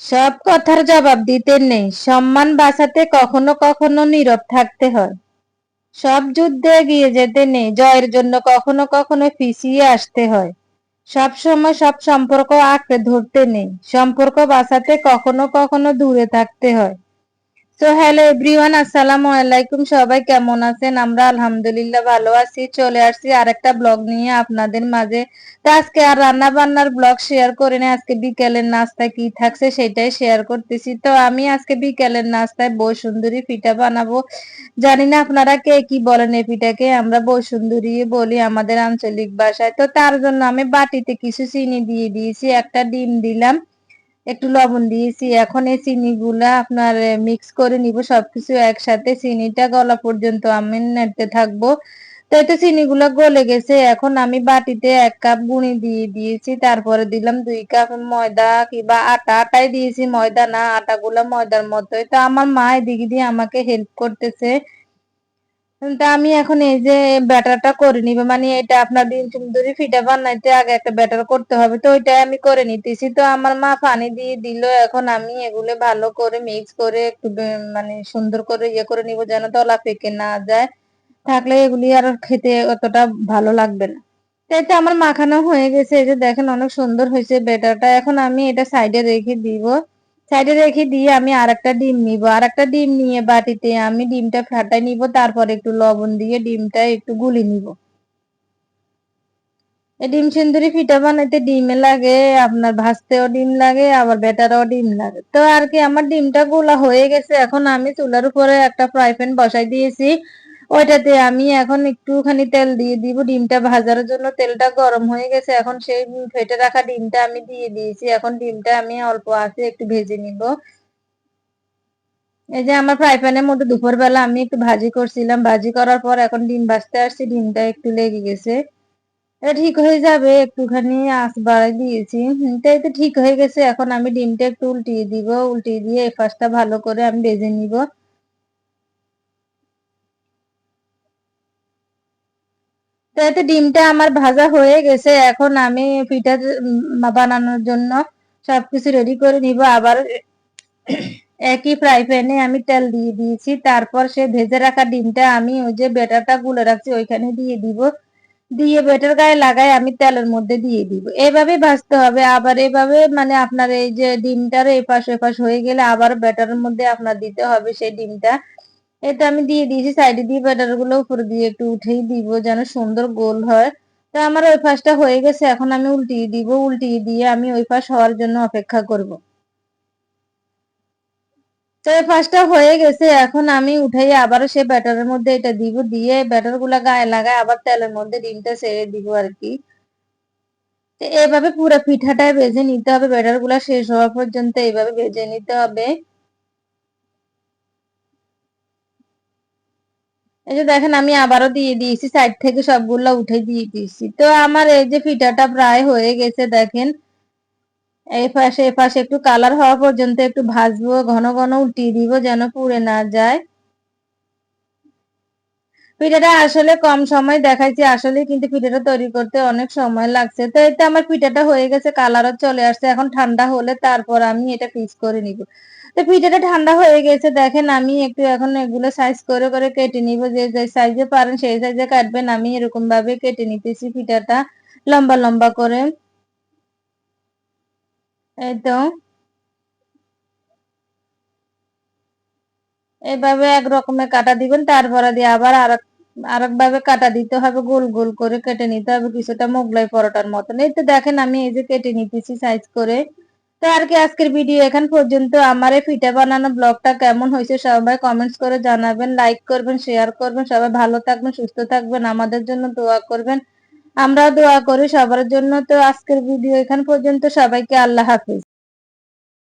সব কথার জবাব দিতে নেই। সম্মান বাঁচাতে কখনো কখনো নীরব থাকতে হয়। সব যুদ্ধে এগিয়ে যেতে নেই। জয়ের জন্য কখনো কখনো পিছিয়ে আসতে হয়। সব সময় সব সম্পর্ক আঁকড়ে ধরতে নেই। সম্পর্ক বাঁচাতে কখনো কখনো দূরে থাকতে হয়। তো হ্যালো এভরিওয়ান, আসসালামু আলাইকুম। সবাই কেমন আছেন? আমরা আলহামদুলিল্লাহ ভালো আছি। চলে আসছি আর একটা ব্লগ নিয়ে আপনাদের মাঝে। তো আজকে আর রান্না বান্নার ব্লগ শেয়ার করে নিয়ে আজকে বিকেলের নাস্তা কি থাকছে সেটাই শেয়ার করতেছি। তো আমি আজকে বিকেলের নাস্তায় বই সুন্দরী পিঠা বানাবো। জানি না আপনারা কে কি বলেন এই পিঠাকে। আমরা বই সুন্দরী বলি আমাদের আঞ্চলিক ভাষায়। তো তার জন্য আমি বাটিতে কিছু চিনি দিয়ে দিয়েছি। একটা ডিম দিলাম। একটু লবণ দিয়েছি। এখন এই চিনি গুলা আপনার মিক্স করে নিব, সবকিছু একসাথে। চিনিটা গলা পর্যন্ত আমি নেড়তে থাকব। তাই তো চিনি গুলা গেছে। এখন আমি বাটিতে এক কাপ গুঁড়ি দিয়ে দিয়েছি। তারপরে দিলাম দুই কাপ ময়দা কিংবা আটা। আটাই দিয়েছি, ময়দা না আটা গুলা ময়দার মতোই। তো আমার মা এদিকে দিয়ে আমাকে হেল্প করতেছে। তা আমি এখন এই যে ব্যাটারটা করে নিব মানে এটা আপনার দিন সুন্দরী ফিটা বানাইতে আগে একটা ব্যাটার করতে হবে, তো ওইটাই আমি করে নিতেছি। তো আমার মা পানি দিয়ে দিল, এখন আমি এগুলো ভালো করে মিক্স করে একটু মানে সুন্দর করে ইয়ে করে নিব যেন তলা পেকে না যায়। থাকলে এগুলি আর খেতে অতটা ভালো লাগবে না। তাই তো আমার মাখানো হয়ে গেছে, এই যে দেখেন অনেক সুন্দর হয়েছে ব্যাটারটা। এখন আমি এটা সাইডে রেখে দিব। সাইডে রেখে দিয়ে আমি আর একটা ডিম নিব। আর একটা ডিম নিয়ে বাটিতে আমি ডিমটা ফাটাই নিব, তারপর একটু লবণ দিয়ে ডিমটা একটু গুলি নিব। ডিম সিন্দুরি ফিটা বানাইতে ডিমে লাগে, আপনার ভাজতেও ডিম লাগে, আবার বেটারও ডিম লাগে। তো আর কি, আমার ডিমটা গোলা হয়ে গেছে। এখন আমি চুলার উপরে একটা ফ্রাই প্যান বসাই দিয়েছি। ওইটাতে আমি এখন একটুখানি তেল দিয়ে দিব। ডিমটা ভাজার জন্য তেলটা গরম হয়ে গেছে। এখন সেই ফেটে রাখা ডিমটা আমি দিয়ে দিয়েছি। এখন ডিমটা আমি অল্প আছে একটু ভেজে নিব। এই যে আমার ফ্রাই প্যানের মধ্যে দুপুরবেলা আমি একটু ভাজি করছিলাম। ভাজি করার পর এখন ডিম ভাজতে আসছি। ডিমটা একটু লেগে গেছে। এটা ঠিক হয়ে যাবে। একটুখানি আঁচ বাড়াই দিয়েছি। তাই তো ঠিক হয়ে গেছে। এখন আমি ডিমটা একটু উল্টিয়ে দিব। উল্টিয়ে দিয়ে এই ফার্স্টটা ভালো করে আমি ভেজে নিব। তো ডিমটা আমার ভাজা হয়ে গেছে। এখন আমি পিঠা বানানোর জন্য সবকিছু রেডি করে নিব। আবার একই ফ্রাই প্যানে আমি তেল দিয়ে দিয়েছি। তারপর সে ভেজে রাখা ডিমটা আমি ওই যে বেটারটা গুলে রাখছি, ওইখানে দিয়ে দিব। দিয়ে বেটার গায়ে লাগাই আমি তেলের মধ্যে দিয়ে দিব। এভাবে ভাজতে হবে। আবার এভাবে মানে আপনার এই যে ডিমটার এপাশ এপাশ হয়ে গেলে আবার বেটারের মধ্যে আপনার দিতে হবে সেই ডিমটা। এটা আমি দিয়ে দিয়েছি সাইডে দিয়ে ব্যাটারগুলো উপরে দিয়ে একটু উঠেই দিব যেন সুন্দর গোল হয়। তো আমার ওই পাশটা হয়ে গেছে, এখন আমি উল্টিয়ে দিব, উল্টিয়ে দিয়ে আমি ওই পাশ হওয়ার জন্য অপেক্ষা করব। তো এই পাশটা হয়ে গেছে, এখন আমি উঠাই আবারও সে ব্যাটারের মধ্যে এটা দিব, দিয়ে ব্যাটারগুলা গায়ে লাগায় আবার তেলের মধ্যে ডিমটা সেরে দিব আর কি। তো এইভাবে পুরো পিঠাটা ভেজে নিতে হবে ব্যাটারগুলা শেষ হওয়া পর্যন্ত এইভাবে ভেজে নিতে হবে। এই যে দেখেন, আমি আবারও দিয়ে দিয়েছি সাইড থেকে সবগুলো উঠে দিয়ে দিয়েছি। তো আমার এই যে পিঠাটা প্রায় হয়ে গেছে, দেখেন। এই পাশে এ পাশে একটু কালার হওয়া পর্যন্ত একটু ভাজবো, ঘন ঘন উল্টিয়ে দিব যেন পুড়ে না যায়। পিঠাটা আসলে কম সময় দেখাইছি আসলে কিন্তু পিঠাটা তৈরি করতে অনেক সময় লাগছে। তো এতে আমার পিঠাটা হয়ে গেছে কালারও চলে আসছে, এখন ঠান্ডা হলে তারপর আমি এটা পিস করে নিব। তো পিঠাটা ঠান্ডা হয়ে গেছে, দেখেন আমি একটু এখন এগুলো সাইজ করে করে কেটে নিব। যে যে সাইজে পারেন, সেই সাইজে কাটবেন। আমি এরকম ভাবে কেটে নিতেছি পিঠাটা লম্বা লম্বা করে। এই তো। এইভাবে এক রকমের কাটা দিবেন তারপরে দিয়ে আবার আর আরেক ভাবে কাটা দিতে হবে, গোল গোল করে কেটে নিতে হবে, কিছুটা মোগলাই পরোটার মতন। এই তো দেখেন আমি এই যে কেটে নিতেছি সাইজ করে। তো আর কি আজকের ভিডিও এখান পর্যন্ত। আমার এই পিঠা বানানো ব্লগটা কেমন হয়েছে সবাই কমেন্টস করে জানাবেন লাইক করবেন শেয়ার করবেন। সবাই ভালো থাকবেন, সুস্থ থাকবেন, আমাদের জন্য দোয়া করবেন। আমরাও দোয়া করি সবার জন্য। তো আজকের ভিডিও এখান পর্যন্ত। সবাইকে আল্লাহ হাফিজ।